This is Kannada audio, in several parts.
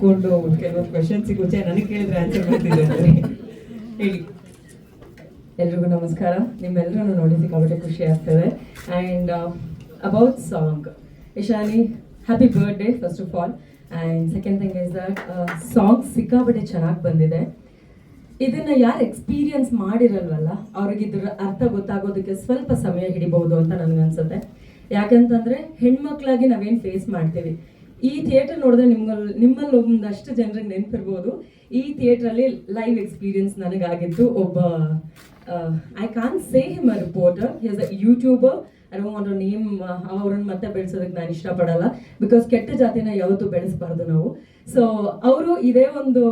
ಕುತ್ಕೊಂಡು ಕೆಲವೊಂದು ಕ್ವೆಶನ್ಸಿಗೆ ಮುಂಚೆ ನನಗೆ ಕೇಳಿದ್ರೆ ಆನ್ಸರ್ ಮಾಡ್ತಿದ್ದೆ ಹೇಳಿ. ಎಲ್ರಿಗೂ ನಮಸ್ಕಾರ. ನಿಮ್ಮೆಲ್ಲರನ್ನು ನೋಡಿ ಸಿಕ್ಕಾಪಟ್ಟೆ ಖುಷಿ ಆಗ್ತದೆ. And about song Ishani happy birthday first of all and second thing is that song ಸಿಕ್ಕಾಪಟ್ಟೆ ಚೆನ್ನಾಗಿ ಬಂದಿದೆ. ಇದನ್ನ ಯಾರು ಎಕ್ಸ್ಪೀರಿಯನ್ಸ್ ಮಾಡಿರಲ್ವಲ್ಲ ಅವ್ರಿಗೆ ಇದ್ರ ಅರ್ಥ ಗೊತ್ತಾಗೋದಕ್ಕೆ ಸ್ವಲ್ಪ ಸಮಯ ಹಿಡಿಬಹುದು ಅಂತ ನನಗನ್ಸುತ್ತೆ. ಯಾಕಂತಂದ್ರೆ ಹೆಣ್ಮಕ್ಳಾಗಿ ನಾವೇನು ಫೇಸ್ ಮಾಡ್ತೀವಿ? ಈ ಥಿಯೇಟರ್ ನೋಡಿದ್ರೆ ನಿಮ್ಮಲ್ಲಿ ನಿಮ್ಮಲ್ಲಿ ಒಂದಷ್ಟು ಜನರಿಗೆ ನೆನಪಿರ್ಬೋದು. ಈ ಥಿಯೇಟ್ರಲ್ಲಿ ಲೈವ್ ಎಕ್ಸ್ಪೀರಿಯನ್ಸ್ ನನಗಾಗಿದ್ದು ಒಬ್ಬ I can say him a reporter he's a YouTuber I don't want name ಅವ್ರನ್ನ ಮತ್ತೆ ಬೆಳೆಸೋದಕ್ಕೆ ನಾನು ಇಷ್ಟಪಡಲ್ಲ. ಬಿಕಾಸ್ ಕೆಟ್ಟ ಜಾತಿನ ಯಾವತ್ತೂ ಬೆಳೆಸಬಾರ್ದು ನಾವು. ಸೊ ಅವರು ಇದೇ ಒಂದು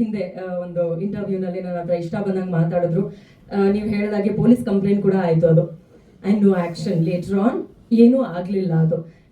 ಹಿಂದೆ ಒಂದು ಇಂಟರ್ವ್ಯೂನಲ್ಲಿ ನನ್ನ ಹತ್ರ ಇಷ್ಟ ಬಂದಂಗೆ ಮಾತಾಡಿದ್ರು. ನೀವು ಹೇಳಿದಾಗೆ ಪೊಲೀಸ್ ಕಂಪ್ಲೇಂಟ್ ಕೂಡ ಆಯಿತು ಅದು. And no action later on ಏನೂ ಆಗಲಿಲ್ಲ ಅದು.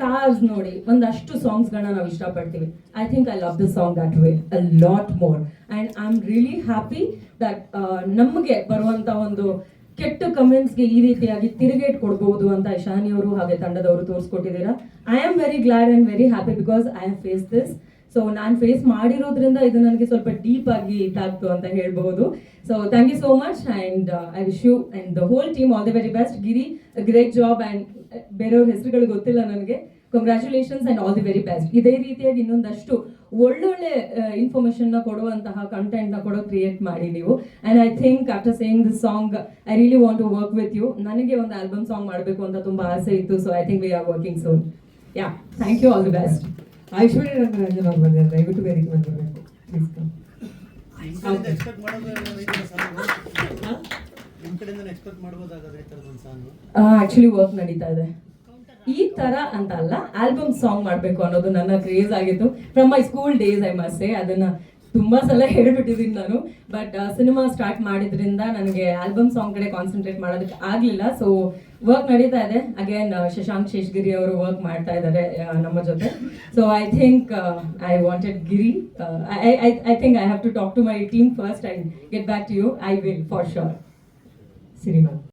ಕಾರ್ಸ್ ನೋಡಿ, ಒಂದಷ್ಟು ಸಾಂಗ್ಸ್ಗಳನ್ನ ನಾವು ಇಷ್ಟಪಡ್ತೀವಿ. I think I love the song that way a lot more and I am really happy that ನಮಗೆ ಬರುವಂಥ ಒಂದು ಕೆಟ್ಟ ಕಮೆಂಟ್ಸ್ಗೆ ಈ ರೀತಿಯಾಗಿ ತಿರುಗೇಟ್ ಕೊಡಬಹುದು ಅಂತ ಇಶಾನಿ ಅವರು ಹಾಗೆ ತಂಡದವರು ತೋರಿಸ್ಕೊಟ್ಟಿದ್ದೀರಾ. I am very glad and very happy because I have face this so ನಾನು ಫೇಸ್ ಮಾಡಿರೋದ್ರಿಂದ ಇದು ನನಗೆ ಸ್ವಲ್ಪ ಡೀಪ್ ಆಗಿ ಇದಾಗ್ತು ಅಂತ ಹೇಳ್ಬಹುದು. So thank you so much and I wish you and the whole team all the very best Giri great job and ಬೇರೆಯವ್ರ ಹೆಸರುಗಳು ಗೊತ್ತಿಲ್ಲ ನನಗೆ. Congratulations and all the very best ಇದೇ ರೀತಿಯಾಗಿ ಇನ್ನೊಂದಷ್ಟು ಒಳ್ಳೊಳ್ಳೆ ಇನ್ಫಾರ್ಮೇಷನ್ನ ಕೊಡುವಂತಹ ಕಂಟೆಂಟ್ನ ಕೂಡ ಕ್ರಿಯೇಟ್ ಮಾಡಿ ನೀವು. And I think after saying this song I really want to work with you ನನಗೆ ಒಂದು ಆಲ್ಬಮ್ ಸಾಂಗ್ ಮಾಡಬೇಕು ಅಂತ ತುಂಬ ಆಸೆ ಇತ್ತು so I think we are working soon yeah thank you all the best Aishwarya Rangarajan ಅವ್ರು ಬಂದಿದ್ದಾರೆ ದಯವಿಟ್ಟು ವೇದಿಕೆ ಬಂದಿರಬೇಕು ಪ್ಲೀಸ್ ಕಮ್ ಆಕ್ಚುಲಿ ವರ್ಕ್ ನಡೀತಾ ಇದೆ. ಈ ತರ ಅಂತ ಅಲ್ಲ ಆಲ್ಬಮ್ ಸಾಂಗ್ ಮಾಡಬೇಕು ಅನ್ನೋದು ನನ್ನ ಕ್ರೇಜ್ ಆಗಿತ್ತು. From my school days I must say ಅದನ್ನ ತುಂಬಾ ಸಲ ಹೇಳ್ಬಿಟ್ಟಿದ್ದೀನಿ ನಾನು. ಬಟ್ ಸಿನಿಮಾ ಸ್ಟಾರ್ಟ್ ಮಾಡಿದ್ರಿಂದ ನನಗೆ ಆಲ್ಬಮ್ ಸಾಂಗ್ ಕಡೆ ಕಾನ್ಸಂಟ್ರೇಟ್ ಮಾಡೋದಕ್ಕೆ ಆಗಲಿಲ್ಲ. ಸೊ ವರ್ಕ್ ನಡೀತಾ ಇದೆ. ಅಗೇನ್ ಶಶಾಂಕ್ ಶೇಷ್ಗಿರಿ ಅವರು ವರ್ಕ್ ಮಾಡ್ತಾ ಇದ್ದಾರೆ ನಮ್ಮ ಜೊತೆ. So I think I wanted Giri I think I have to talk to my team first I get back to you I will for sure cinema